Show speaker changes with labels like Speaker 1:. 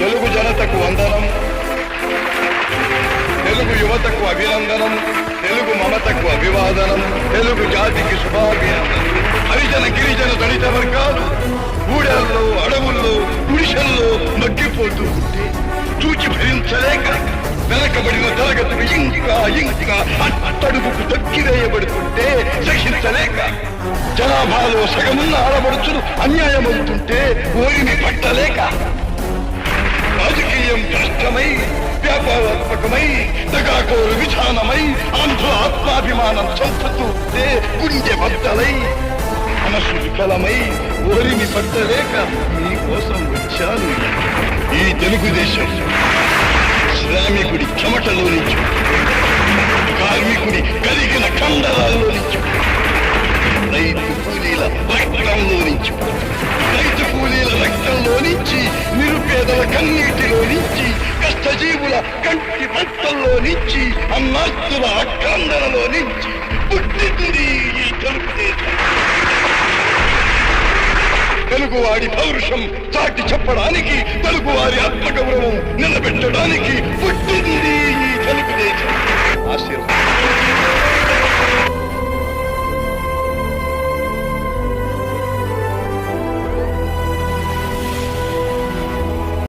Speaker 1: తెలుగు జనతకు వందనం తెలుగు యువతకు అభినందనం తెలుగు మమతకు అభివాదనం తెలుగు జాతికి శుభాభినందనం. హరిజన గిరిజన దళిత వర్గాలు ఊడల్లో అడవుల్లో గుడిసెల్లో మగ్గిపోతూ ఉంటే చూచి భరించలేక వెనకబడిన తరగతులు ఇంకా ఇంకా అట్టడుగుకు తక్కివేయబడుతుంటే శిక్షించలేక జనాభాలో సగమున్న ఆడబడుచులు అన్యాయమవుతుంటే ఓరిని పట్టలేక వ్యాపారాత్మకమై దగాకోరు విధానమై అంధ ఆత్మాభిమానం చంపుతూస్తే గుండె బద్దలై మనసు విఫలమై ఓరిని పట్టలేక మీకోసం వచ్చాను ఈ తెలుగుదేశం శ్రామికుడి చెమటలో నుంచి కార్మికుడి కలిగిన కండరాల్లో నుంచి రైతు కూలీల రక్తంలో నుంచి రైతు కూలీల రక్తంలో నుంచి నిరుపేదల కన్నీటిలో నుంచి కంటి మట్టల్లో నుంచి అన్నాస్తుల అక్కందనలో నుంచి పుట్టింది ఈ కలుపు దేశం తెలుగువాడి పౌరుషం చాటి చెప్పడానికి తెలుగువారి ఆత్మగౌరవం